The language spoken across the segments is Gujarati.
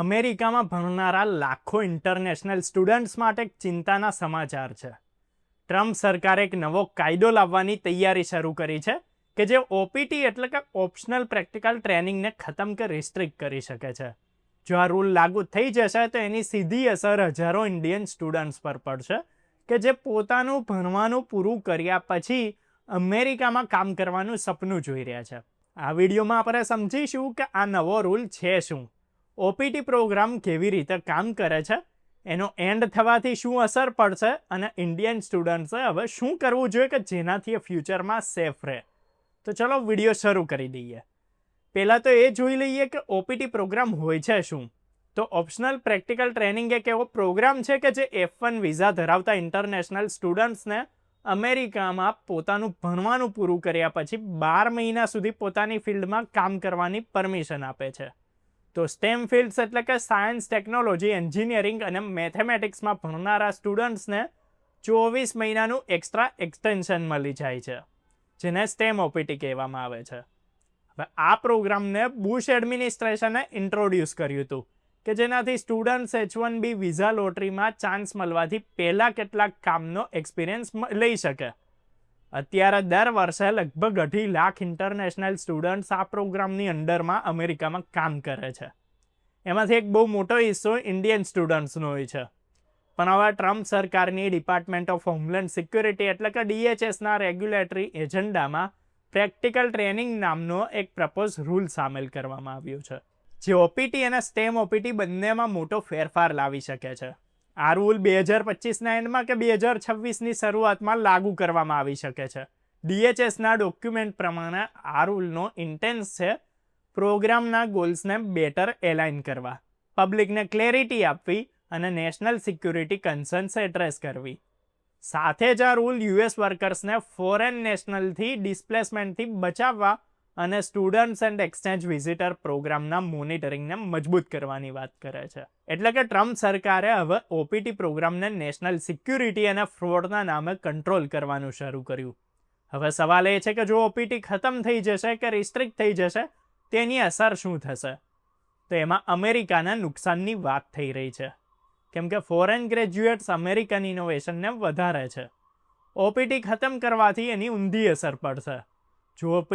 અમેરિકામાં ભણનારા લાખો ઇન્ટરનેશનલ સ્ટુડન્ટ્સ માટે ચિંતાના સમાચાર છે. ટ્રમ્પ સરકારે એક નવો કાયદો લાવવાની તૈયારી શરૂ કરી છે કે જે ઓપીટી એટલે કે ઓપ્શનલ પ્રેક્ટિકલ ટ્રેનિંગને ખતમ કે રિસ્ટ્રિક્ટ કરી શકે છે. જો આ રૂલ લાગુ થઈ જશે તો એની સીધી અસર હજારો ઇન્ડિયન સ્ટુડન્ટ્સ પર પડશે કે જે પોતાનું ભણવાનું પૂરું કર્યા પછી અમેરિકામાં કામ કરવાનું સપનું જોઈ રહ્યા છે. આ વિડીયોમાં આપણે સમજીશું કે આ નવો રૂલ છે શું. ઓપીટી પ્રોગ્રામ કેવી રીતે કામ કરે છે? એનો એન્ડ થવાથી શું અસર પડશે? અને ઇન્ડિયન સ્ટુડન્ટ્સે હવે શું કરવું જોઈએ કે જેનાથી એ ફ્યુચરમાં સેફ રહે? તો ચલો વીડિયો શરૂ કરી દઈએ. પહેલાં તો એ જોઈ લઈએ કે ઓપીટી પ્રોગ્રામ હોય છે શું? તો ઓપ્શનલ પ્રેક્ટિકલ ટ્રેનિંગ એક એવો પ્રોગ્રામ છે કે જે એફ વન વિઝા ધરાવતા ઇન્ટરનેશનલ સ્ટુડન્ટ્સને અમેરિકામાં પોતાનું ભણવાનું પૂરું કર્યા પછી બાર મહિના સુધી પોતાની ફિલ્ડમાં કામ કરવાની પરમિશન આપે છે. તો સ્ટેમ ફિલ્ડ્સ એટલે કે સાયન્સ ટેકનોલોજી એન્જિનિયરિંગ અને મેથેમેટિક્સમાં ભણનારા સ્ટુડન્ટ્સને ચોવીસ મહિનાનું એક્સ્ટ્રા એક્સટેન્શન મળી જાય છે, જેને સ્ટેમ ઓપીટી કહેવામાં આવે છે. હવે આ પ્રોગ્રામને બુશ એડમિનિસ્ટ્રેશને ઇન્ટ્રોડ્યુસ કર્યું હતું કે જેનાથી students H one B visa લોટરીમાં chance મળવાથી પહેલાં કેટલાક કામનો એક્સપિરિયન્સ લઈ શકે. અત્યારે દર વર્ષે લગભગ અઢી લાખ ઇન્ટરનેશનલ સ્ટુડન્ટ્સ આ પ્રોગ્રામની અંડરમાં અમેરિકામાં કામ કરે છે. એમાંથી એક બહુ મોટો હિસ્સો ઇન્ડિયન સ્ટુડન્ટ્સનો હોય છે. પણ હવે ટ્રમ્પ સરકારની ડિપાર્ટમેન્ટ ઓફ હોમલેન્ડ સિક્યુરિટી એટલે કે ડીએચએસના રેગ્યુલેટરી એજન્ડામાં પ્રેક્ટિકલ ટ્રેનિંગ નામનો એક પ્રપોઝ રૂલ સામેલ કરવામાં આવ્યો છે. જે ઓપીટી અને સ્ટેમ ઓપીટી બંનેમાં મોટો ફેરફાર લાવી શકે છે. આ રૂલ બે હજાર પચીસના એન્ડમાં કે બે હજાર છવ્વીસની શરૂઆતમાં લાગુ કરવામાં આવી શકે છે. ડીએચએસના ડોક્યુમેન્ટ પ્રમાણે આ રૂલનો ઇન્ટેન્સ છે. પ્રોગ્રામના ગોલ્સને બેટર એલાઇન કરવા. પબ્લિકને ક્લેરિટી આપવી અને નેશનલ સિક્યુરિટી કન્સર્ન્સ એડ્રેસ કરવી. સાથે જ આ રૂલ યુએસ વર્કર્સને ફોરેન નેશનલથી ડિસ્પ્લેસમેન્ટથી બચાવવા અને સ્ટુડન્ટ્સ એન્ડ એક્સચેન્જ વિઝિટર પ્રોગ્રામના મોનિટરિંગને મજબૂત કરવાની વાત કરે છે. એટલે કે ટ્રમ્પ સરકારે હવે ઓપીટી પ્રોગ્રામને નેશનલ સિક્યુરિટી અને ફ્રોડના નામે કંટ્રોલ કરવાનું શરૂ કર્યું. હવે સવાલ એ છે કે જો ઓપીટી ખતમ થઈ જશે કે રિસ્ટ્રિક્ટ થઈ જશે, તેની અસર શું થશે? તો એમાં અમેરિકાના નુકસાનની વાત થઈ રહી છે. કેમ કે ફોરેન ગ્રેજ્યુએટ્સ અમેરિકન ઇનોવેશનને વધારે છે. ઓપીટી ખતમ કરવાથી એની ઊંધી અસર પડશે. જો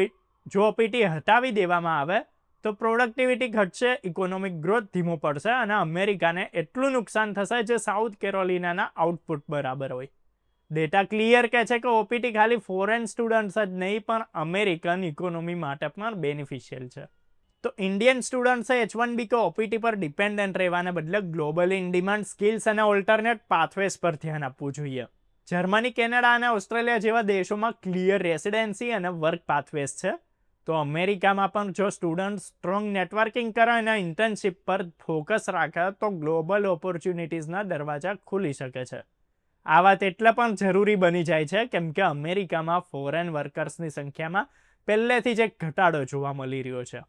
જો ઓપીટી હટાવી દેવામાં આવે, તો પ્રોડક્ટિવિટી ઘટશે ઇકોનોમિક ગ્રોથ ધીમો પડશે અને અમેરિકાને એટલું નુકસાન થશે જે સાઉથ કેરોલિનાના આઉટપુટ બરાબર હોય. ડેટા ક્લિયર કહે છે કે ઓપીટી ખાલી ફોરેન સ્ટુડન્ટ્સ જ નહીં, પણ અમેરિકન ઇકોનોમી માટે પણ બેનિફિશિયલ છે. તો ઇન્ડિયન સ્ટુડન્ટ્સે એચ વન બી કે ઓપીટી પર ડિપેન્ડન્ટ રહેવાને બદલે ગ્લોબલ ઇન ડિમાન્ડ સ્કિલ્સ અને ઓલ્ટરનેટ પાથવેઝ પર ધ્યાન આપવું જોઈએ. જર્મની કેનેડા અને ઓસ્ટ્રેલિયા જેવા દેશોમાં ક્લિયર રેસિડેન્સી અને વર્ક પાથવેઝ છે. તો અમેરિકામાં પણ જો સ્ટુડન્ટ સ્ટ્રોંગ નેટવર્કિંગ કરે અને ઇન્ટર્નશિપ પર ફોકસ રાખે, તો ગ્લોબલ ઓપોર્ચ્યુનિટીઝના દરવાજા ખુલી શકે છે. આ વાત એટલે પણ જરૂરી બની જાય છે, કેમ કે અમેરિકામાં ફોરેન વર્કર્સની સંખ્યામાં પહેલેથી જ એક ઘટાડો જોવા મળી રહ્યો છે.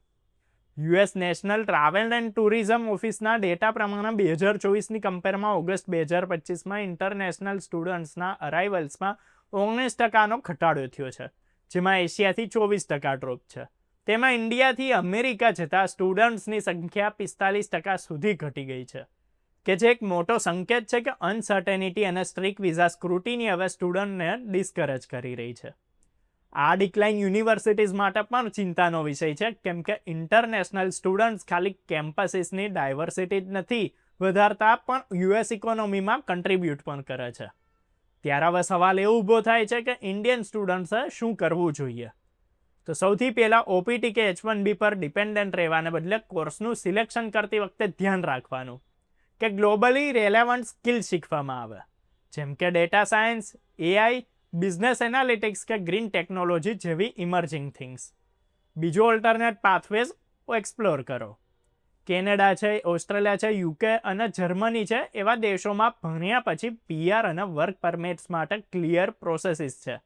US national travel and tourism ઓફિસના ડેટા પ્રમાણે બે હજાર ચોવીસની કમ્પેરમાં ઓગસ્ટ બે હજાર પચીસમાં ઇન્ટરનેશનલ સ્ટુડન્ટ્સના અરાઇવલ્સમાં ઓગણીસ ટકાનો ઘટાડો થયો છે. જેમાં એશિયાથી ચોવીસ ટકા ડ્રોપ છે. તેમાં ઇન્ડિયાથી અમેરિકા જતા સ્ટુડન્ટ્સની સંખ્યા પિસ્તાલીસ ટકા સુધી ઘટી ગઈ છે. કે જે એક મોટો સંકેત છે કે અનસર્ટેનિટી અને સ્ટ્રિક વિઝા સ્ક્રુટીની હવે સ્ટુડન્ટને ડિસ્કરેજ કરી રહી છે. આ ડિક્લાઇન યુનિવર્સિટીઝ માટે પણ ચિંતાનો વિષય છે, કેમ કે ઇન્ટરનેશનલ સ્ટુડન્ટ્સ ખાલી કેમ્પસીસની ડાયવર્સિટી જ નથી, વધારતા પણ યુએસ ઇકોનોમીમાં કન્ટ્રીબ્યુટ પણ કરે છે. ત્યારે હવે સવાલ એવો ઊભો થાય છે કે ઇન્ડિયન સ્ટુડન્ટ્સે શું કરવું જોઈએ? તો સૌથી પહેલાં ઓપીટી કે એચ વન બી પર ડિપેન્ડન્ટ રહેવાને બદલે કોર્સનું સિલેક્શન કરતી વખતે ધ્યાન રાખવાનું. કે ગ્લોબલી રેલેવન્ટ સ્કિલ શીખવામાં આવે. જેમ કે data science AI business analytics કે ગ્રીન ટેકનોલોજી જેવી ઇમર્જિંગ થિંગ્સ બીજો ઓલ્ટરનેટ પાથવેઝ એક્સપ્લોર કરો. કેનેડા છે, ઓસ્ટ્રેલિયા છે, યુકે અને જર્મની છે, એવા દેશોમાં ભણ્યા પછી પીઆર અને વર્ક પરમિટ્સ માટે ક્લિયર પ્રોસેસીસ છે.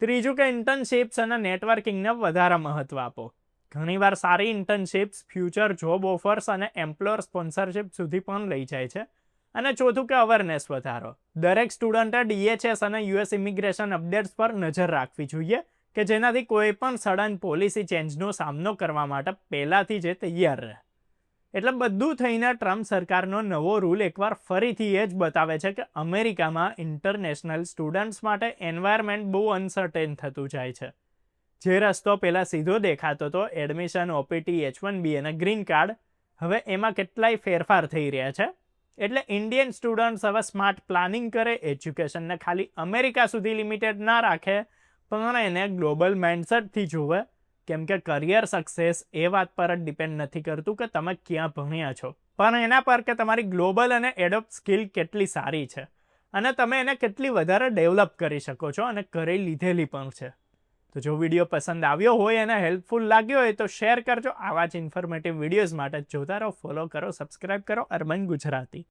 ત્રીજું કે ઇન્ટર્નશિપ્સ અને નેટવર્કિંગને વધારે મહત્વ આપો. ઘણીવાર સારી ઇન્ટર્નશિપ્સ, ફ્યુચર જોબ ઓફર્સ અને એમ્પ્લોયર સ્પોન્સરશિપ સુધી પણ લઈ જાય છે. અને ચોથું કે અવેરનેસ વધારો. દરેક સ્ટુડન્ટે ડીએચએસ અને યુએસ ઇમિગ્રેશન અપડેટ્સ પર નજર રાખવી જોઈએ, કે જેનાથી કોઈ પણ સડન પોલિસી ચેન્જનો સામનો કરવા માટે પહેલાંથી જ તૈયાર રહે. એટલે બધું થઈને ટ્રમ્પ સરકારનો નવો રૂલ એકવાર ફરીથી એ જ બતાવે છે કે અમેરિકામાં ઇન્ટરનેશનલ સ્ટુડન્ટ્સ માટે એન્વાયરમેન્ટ બહુ અનસર્ટેન થતું જાય છે. જે રસ્તો પહેલાં સીધો દેખાતો હતો admission OPT H one B અને ગ્રીન કાર્ડ હવે એમાં કેટલાય ફેરફાર થઈ રહ્યા છે. એટલે ઇન્ડિયન સ્ટુડન્ટ્સ હવે સ્માર્ટ પ્લાનિંગ કરે એજ્યુકેશનને ખાલી અમેરિકા સુધી લિમિટેડ ના રાખે, પણ એને ગ્લોબલ માઇન્ડસેટથી જોવે કેમ કે કરિયર સક્સેસ એ વાત પર જ ડિપેન્ડ નથી કરતું કે તમે ક્યાં ભણ્યા છો. પણ એના પર કે તમારી ગ્લોબલ અને એડોપ્ટ સ્કિલ કેટલી સારી છે અને તમે એને કેટલી વધારે ડેવલપ કરી શકો છો અને કરી લીધેલી પણ છે. તો જો વીડિયો પસંદ આવ્યો હોય અને હેલ્પફુલ લાગ્યો હોય તો શેર કરજો. આવા જ ઇન્ફોર્મેટિવ વિડીયોઝ માટે જોતા રહો ફોલો કરો સબસ્ક્રાઈબ કરો. અર્બન ગુજરાતી.